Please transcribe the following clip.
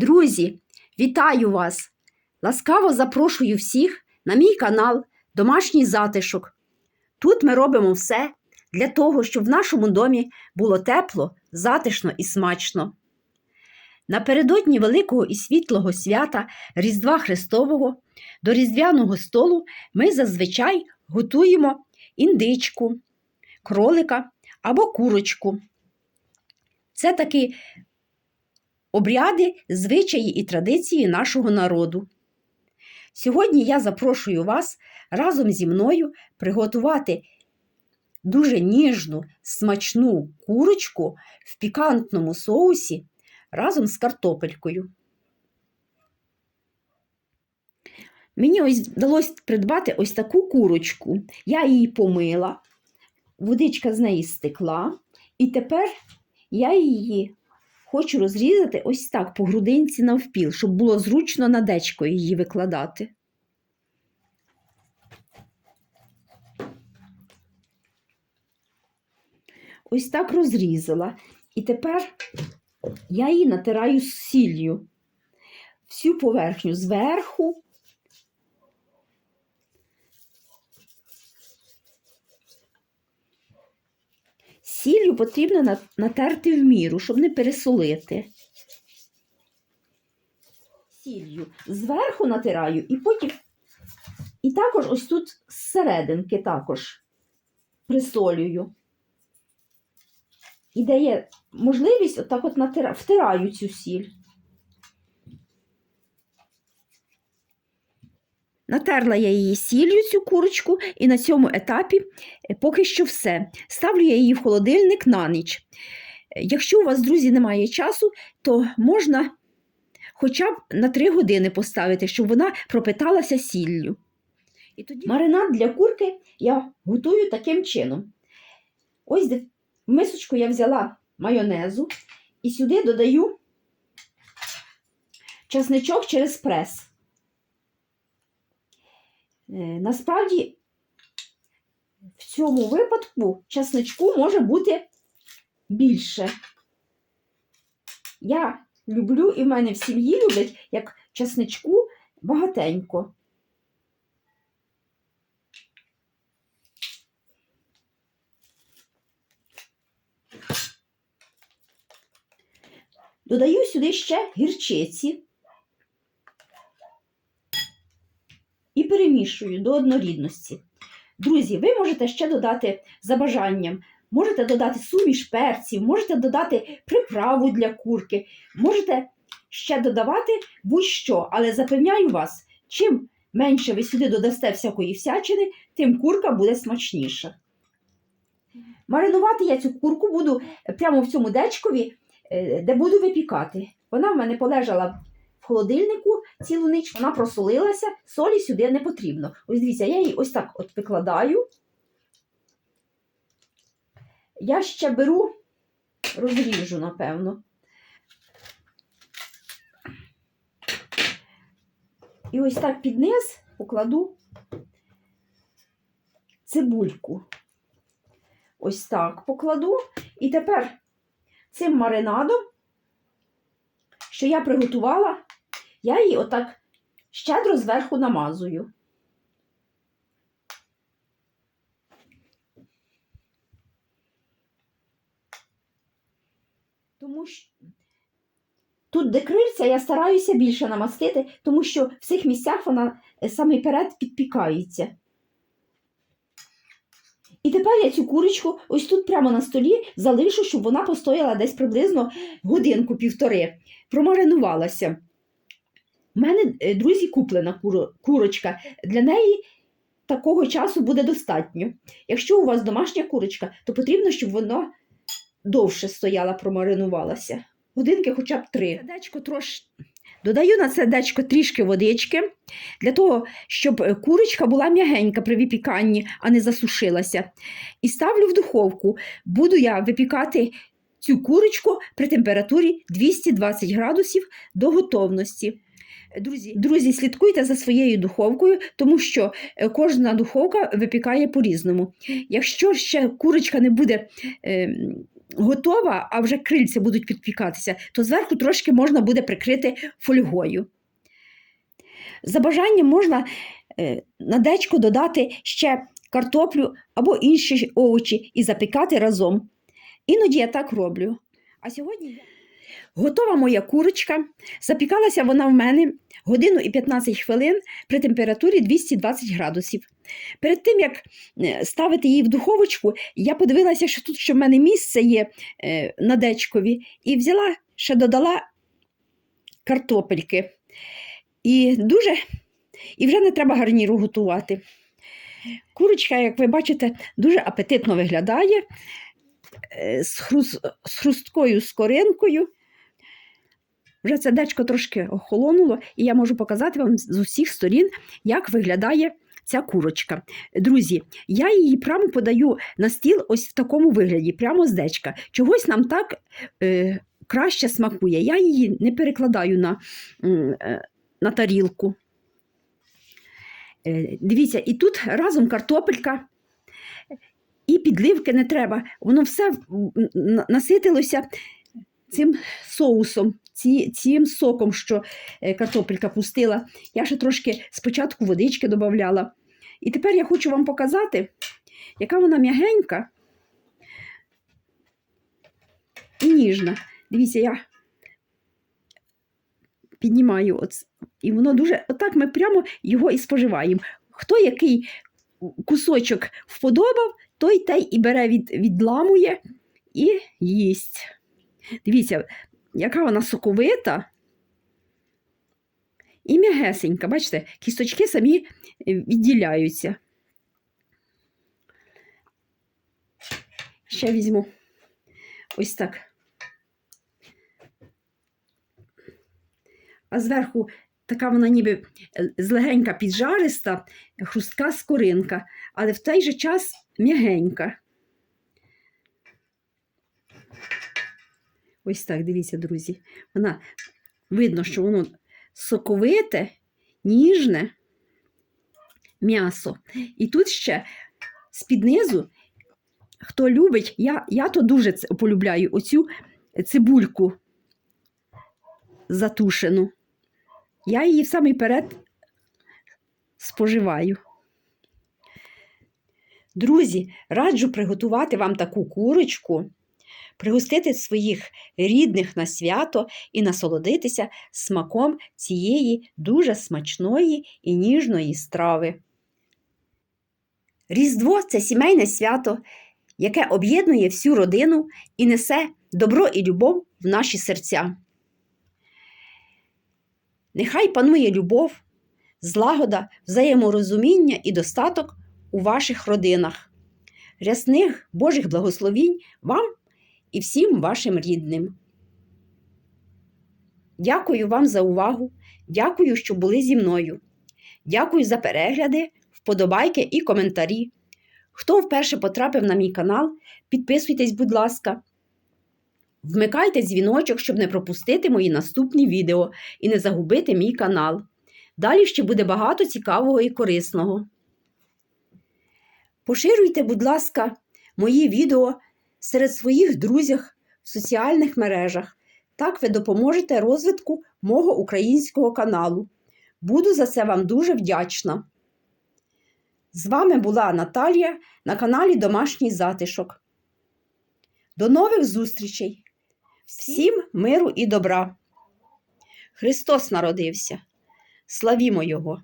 Друзі, вітаю вас! Ласкаво запрошую всіх на мій канал Домашній затишок. Тут ми робимо все для того, щоб в нашому домі було тепло, затишно і смачно. Напередодні великого і світлого свята Різдва Христового до Різдвяного столу ми зазвичай готуємо індичку, кролика або курочку. Це такі обряди, звичаї і традиції нашого народу. Сьогодні я запрошую вас разом зі мною приготувати дуже ніжну, смачну курочку в пікантному соусі разом з картопелькою. Мені ось вдалося придбати ось таку курочку. Я її помила, водичка з неї стекла, і тепер я її хочу розрізати ось так по грудинці навпіл, щоб було зручно надечко її викладати. Ось так розрізала. І тепер я її натираю з сіллю. Всю поверхню зверху. Сіллю потрібно натерти в міру, щоб не пересолити. Сіллю зверху натираю і потім. І також ось тут зсерединки також присолюю. І дає можливість отак от натира... втираю цю сіль. Натерла я її сіллю, цю курочку, і на цьому етапі е, поки що все. Ставлю я її в холодильник на ніч. Е, Якщо у вас, друзі, немає часу, то можна хоча б на 3 години поставити, щоб вона пропиталася сіллю. І тоді маринад для курки я готую таким чином. Ось в мисочку я взяла майонезу і сюди додаю часничок через прес. Е, Насправді, в цьому випадку часничку може бути більше. Я люблю, і в мене в сім'ї люблять, як часничку багатенько. Додаю сюди ще гірчиці і перемішую до однорідності. Друзі, ви можете ще додати за бажанням, можете додати суміш перців, можете додати приправу для курки, можете ще додавати будь-що, але запевняю вас, чим менше ви сюди додасте всякої всячини, тим курка буде смачніша. Маринувати я цю курку буду прямо в цьому дечкові, е, де буду випікати. Вона в мене полежала холодильнику цілу ніч, вона просолилася, солі сюди не потрібно. Ось дивіться, я її ось так от викладаю. Я ще беру, розріжу, напевно. І ось так під низ покладу цибульку. Ось так покладу. І тепер цим маринадом, що я приготувала, я її отак щедро зверху намазую. Тому що тут, де крильця, я стараюся більше намастити, тому що в цих місцях вона е, саме перед підпікається. І тепер я цю курочку ось тут прямо на столі залишу, щоб вона постояла десь приблизно годинку-півтори, промаринувалася. У мене, е, друзі, куплена курочка. Для неї такого часу буде достатньо. Якщо у вас домашня курочка, то потрібно, щоб вона довше стояла, промаринувалася. Годинки хоча б три. Трош... Додаю на це дечко трішки водички, для того, щоб е, курочка була м'ягенька при випіканні, а не засушилася. І ставлю в духовку. Буду я випікати цю курочку при температурі 220 градусів до готовності. Друзі, друзі, слідкуйте за своєю духовкою, тому що е, кожна духовка випікає по-різному. Якщо ще курочка не буде е, готова, а вже крильця будуть підпікатися, то зверху трошки можна буде прикрити фольгою. За бажанням можна е, на дечко додати ще картоплю або інші овочі і запікати разом. Іноді я так роблю. А сьогодні готова моя курочка. Запікалася вона в мене годину і 15 хвилин при температурі 220 градусів. Перед тим, як е, ставити її в духовочку, я подивилася, що тут що в мене місце є е, на дечкові, і взяла, ще додала картопельки. І дуже, і вже не треба гарніру готувати. Курочка, як ви бачите, дуже апетитно виглядає з, хрус, з хрусткою скоринкою. Вже це дечко трошки охолонуло, і я можу показати вам з усіх сторін, як виглядає ця курочка. Друзі, я її прямо подаю на стіл ось в такому вигляді, прямо з дечка. Чогось нам так е, краще смакує. Я її не перекладаю на, е, на тарілку. Е, дивіться, і тут разом картопелька. І підливки не треба. Воно все наситилося цим соусом, ці, цим соком, що е, картопелька пустила. Я ще трошки спочатку водички додавала. І тепер я хочу вам показати, яка вона м'ягенька і ніжна. Дивіться, я піднімаю, і воно дуже. Отак ми прямо його і споживаємо. Хто який кусочок вподобав, той той і бере від, відламує і їсть. Дивіться, яка вона соковита і м'ягесенька. Бачите, кісточки самі е, відділяються. Ще візьму ось так. А зверху така вона ніби е, злегенька піджариста, хрустка скоринка, але в той же час м'ягенька. Ось так, дивіться, друзі. Вона видно, що воно соковите, ніжне м'ясо. І тут ще з-під низу, хто любить, я, я то дуже полюбляю оцю цибульку затушену. Я її в самий перед споживаю. Друзі, раджу приготувати вам таку курочку, пригостити своїх рідних на свято і насолодитися смаком цієї дуже смачної і ніжної страви. Різдво це сімейне свято, яке об'єднує всю родину і несе добро і любов в наші серця. Нехай панує любов, злагода, взаєморозуміння і достаток у ваших родинах. Рясних Божих благословінь вам і всім вашим рідним. Дякую вам за увагу. Дякую, що були зі мною. Дякую за перегляди, вподобайки і коментарі. Хто вперше потрапив на мій канал, підписуйтесь, будь ласка. Вмикайте дзвіночок, щоб не пропустити мої наступні відео і не загубити мій канал. Далі ще буде багато цікавого і корисного. Поширюйте, будь ласка, мої відео серед своїх друзів в соціальних мережах. Так ви допоможете розвитку мого українського каналу. Буду за це вам дуже вдячна. З вами була Наталія на каналі Домашній затишок. До нових зустрічей! Всім миру і добра! Христос народився! Славімо Його!